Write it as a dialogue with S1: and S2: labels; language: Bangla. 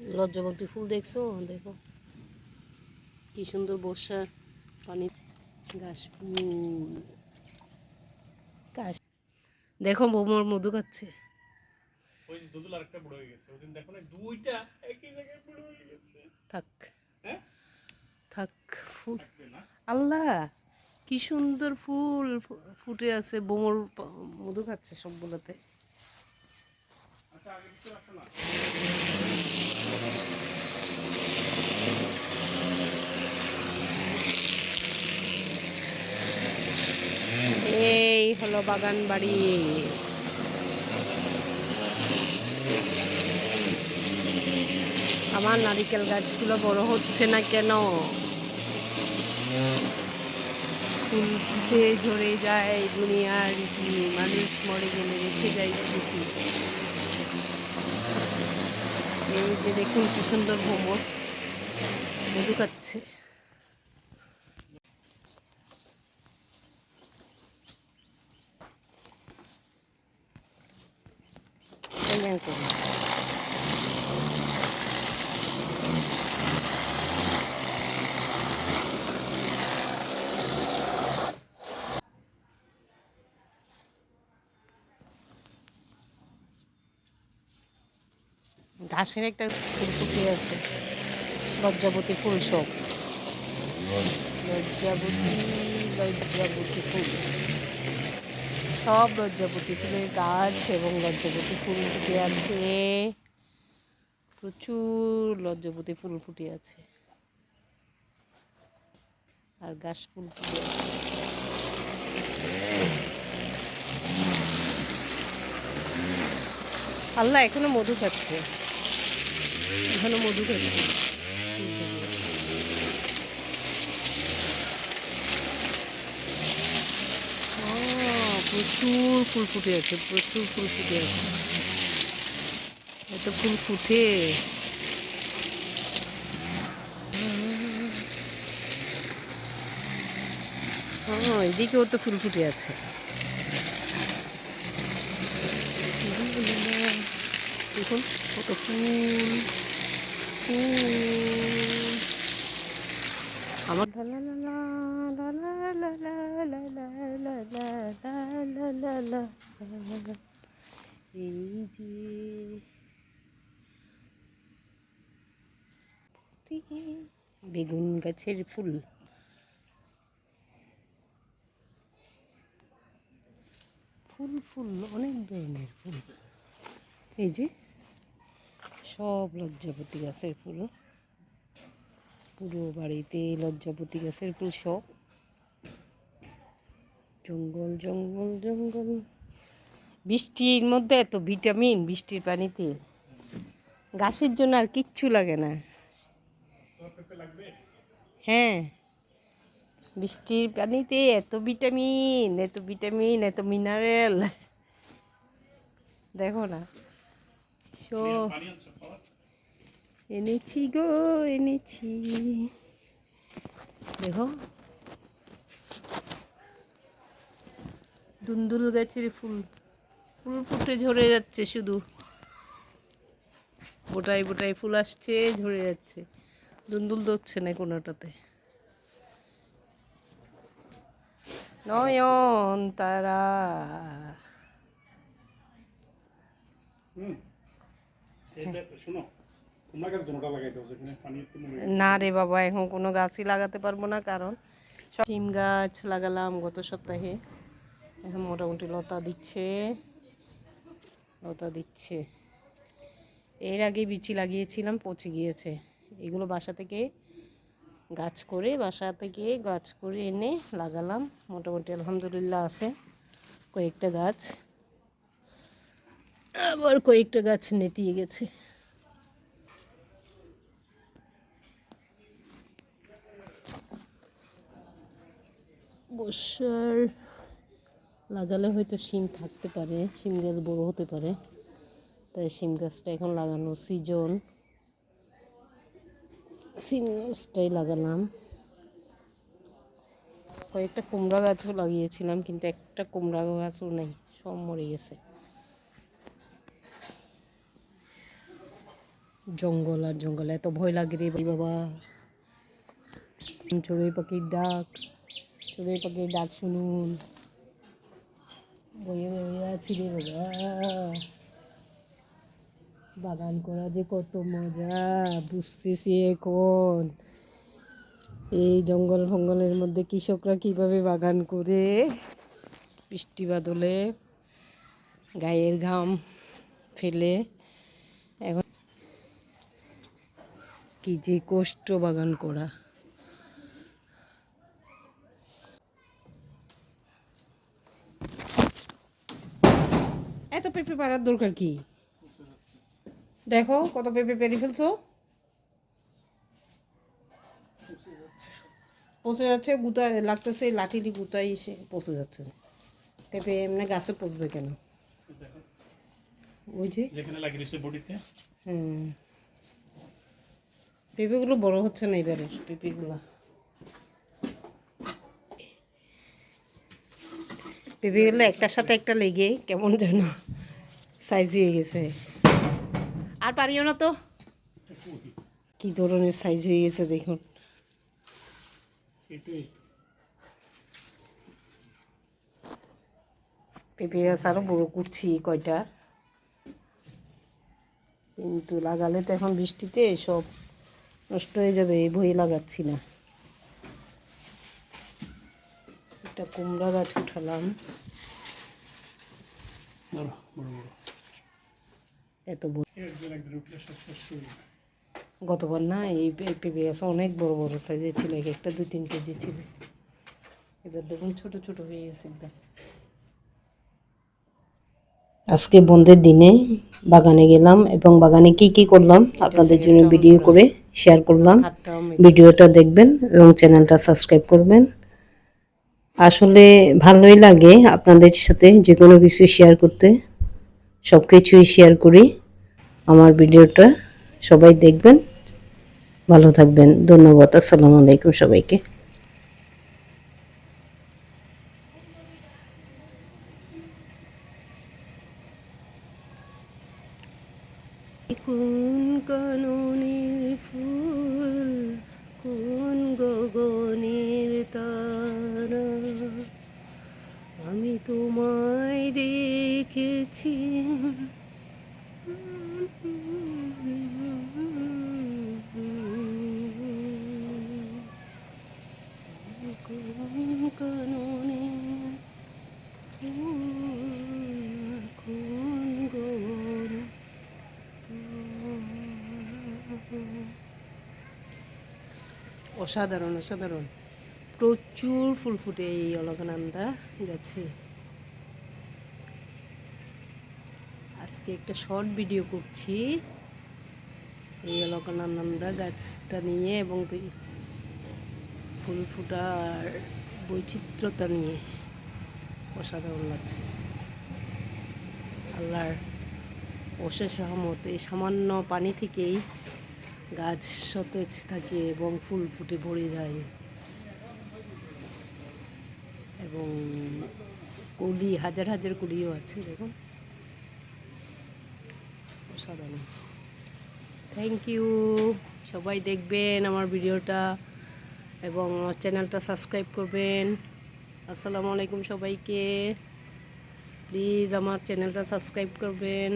S1: লজ্জাবতী ফুল দেখছ? দেখো। কি সুন্দর বর্ষার পানি। ঘাস ফুল। দেখো বৌমার মধু খাচ্ছে।
S2: ওই দুদুল আরেকটা বড় হয়ে গেছে। ওদিন দেখো না দুইটা একই জায়গায় বড় হয়ে গেছে।
S1: থাক।
S2: হ্যাঁ?
S1: থাক ফুল। আল্লাহ কি সুন্দর ফুল ফুটে আছে। বোমর মধু খাচ্ছে সবগুলোতে।
S2: আচ্ছা আগে কিছু না।
S1: এই হলো বাগান বাড়ি। আমার নারিকেল গাছগুলো বড় হচ্ছে না কেন? ফুল ঝরে যায়, দুনিয়ার কি মানুষ মরে গেলে রেখে যায় এই যে দেখুন কি সুন্দর ভ্রমর মধু খাচ্ছে। কেমন ঘাসের একটা ফুল ফুটে আছে, লজ্জাবতী ফুল সব লজ্জাবতী লজ্জাবতী ফুল সব লজ্জাপতি ফুলের গাছ এবং লজ্জাপতি ফুল ফুটে আছে। প্রচুর লজ্জাপতি ফুল ফুটে আছে। আর গাছ ফুল ফুটে আছে। আল্লাহ এখনও মধু খাচ্ছে। এখনও মধু খাচ্ছে প্রচুর ফুল ফুটে আছে, প্রচুর ফুল ফুটে আছে। এত ফুল ফুটে। এদিকেও তো ফুল ফুটে আছে। দেখুন কত ফুল এই যে বেগুন গাছের ফুল ফুল ফুল অনেক ধরনের ফুল এই যে সব লজ্জাপতি গাছের ফুল। পুরো বাড়িতে লজ্জাপতি গাছের ফুল সব। জঙ্গল জঙ্গল জঙ্গল। বৃষ্টির মধ্যে এত ভিটামিন বৃষ্টির পানিতে। গাছের জন্য আর কিচ্ছু লাগে না। হ্যাঁ বৃষ্টির পানিতে এত ভিটামিন এত ভিটামিন, এত মিনারেল দেখো না।
S2: খাওয়ার
S1: এনেছি গো এনেছি। দেখো। দুন্দুল গাছের ফুল। ফুল ফুটে ঝরে যাচ্ছে শুধু। বোটাই বোটাই ফুল আসছে ঝরে যাচ্ছে। দুন্দুল ধরছে না কোনোটাতে। নয়ন তারা
S2: হুম।
S1: না রে বাবা, এখন কোনো গাছই লাগাতে পারব না, কারণ সিম গাছ লাগালাম গত সপ্তাহে। এখন মোটামুটি লতা দিচ্ছে লতা দিচ্ছে। এর আগে বিচি লাগিয়েছিলাম, পচে গিয়েছে। এগুলো বাসা থেকে গাছ করে, বাসা থেকে গাছ করে এনে লাগালাম। মোটামুটি আলহামদুলিল্লাহ আছে কয়েকটা গাছ। আবার কয়েকটা গাছ নেতিয়ে গেছে। বর্ষার লাগালে হয়তো শিম থাকতে পারে, শিম গাছ বড় হতে পারে, তাই শিম গাছটা এখন লাগানো সিজন। শিম গাছটাই লাগালাম। কয়েকটা কুমড়া গাছও লাগিয়েছিলাম, কিন্তু একটা কুমড়া গাছও নেই, সব মরে গেছে। জঙ্গল আর জঙ্গল, এত ভয় লাগে রে বাবা। চড়ুই পাখির ডাক, চড়ুই পাখির ডাক শুনুন। বইয়ে বইয়ে আছি রে বাবা। বাগান করা যে কত মজা বুঝতেছি এখন। এই জঙ্গল ফঙ্গলের মধ্যে কৃষকরা কীভাবে বাগান করে? বৃষ্টি বাদলে গায়ের ঘাম ফেলে এখন কি যে কষ্ট বাগান করা। এত পেঁপে পাড়ার দরকার কি? দেখো কত পেঁপে পেরে ফেলছো। পচে যাচ্ছে গুতা লাগতেছে লাঠিটি গুতাই এসে পচে যাচ্ছে। পেঁপে এমনি গাছে পচবে কেন? ওই যে।
S2: যেখানে লাগিয়ে বডিতে।
S1: হুম। পেঁপেগুলো বড় হচ্ছে না এবারে, পেঁপেগুলো। পেঁপেগুলো একটার সাথে একটা লেগে কেমন যেন সাইজ হয়ে গেছে। আর পারিও না তো। কি ধরনের সাইজ হয়ে গেছে দেখুন। পেঁপে গাছ আরও বড়ো করছি কয়টা। কিন্তু লাগালে তো এখন বৃষ্টিতে সব নষ্ট হয়ে যাবে এই বই লাগাচ্ছি না। একটা কুমড়া গাছ উঠালাম। এত গতবার না এই পেঁপে গাছ অনেক বড় বড় সাইজের ছিল এক একটা দু তিন কেজি ছিল। এবার দেখুন ছোট ছোট হয়ে গেছে একদম। আজকে বন্ধের দিনে বাগানে গেলাম এবং বাগানে কি কি করলাম আপনাদের জন্য ভিডিও করে শেয়ার করলাম। ভিডিওটা দেখবেন এবং চ্যানেলটা সাবস্ক্রাইব করবেন। আসলে ভালোই লাগে আপনাদের সাথে যে কোনো কিছু শেয়ার করতে। সব কিছুই শেয়ার করি আমার ভিডিওটা। সবাই দেখবেন। ভালো থাকবেন। ধন্যবাদ। আসসালামু আলাইকুম সবাইকে। কোন কাননের ফুল কোন গগনের তারা? আমি তোমায় দেখেছি কোন কাননে ফুল কোন গগন অসাধারণ অসাধারণ। প্রচুর ফুল ফুটে এই অলকানন্দা গাছে। আজকে একটা শর্ট ভিডিও করছি। এই অলকানন্দা গাছটা নিয়ে এবং ফুল ফুটার বৈচিত্র্যতা নিয়ে। অসাধারণ লাগছে। আল্লাহর অশেষ রহমত, এই সামান্য পানি থেকেই গাছ সতেজ থাকে এবং ফুল ফুটে ভরে যায়। এবং কলি হাজার হাজার কলিও আছে, দেখুন। অসাধারণ। থ্যাংক ইউ সবাই দেখবেন আমার ভিডিওটা এবং আমার চ্যানেলটা সাবস্ক্রাইব করবেন। আসসালামু আলাইকুম সবাইকে। প্লিজ আমার চ্যানেলটা সাবস্ক্রাইব করবেন।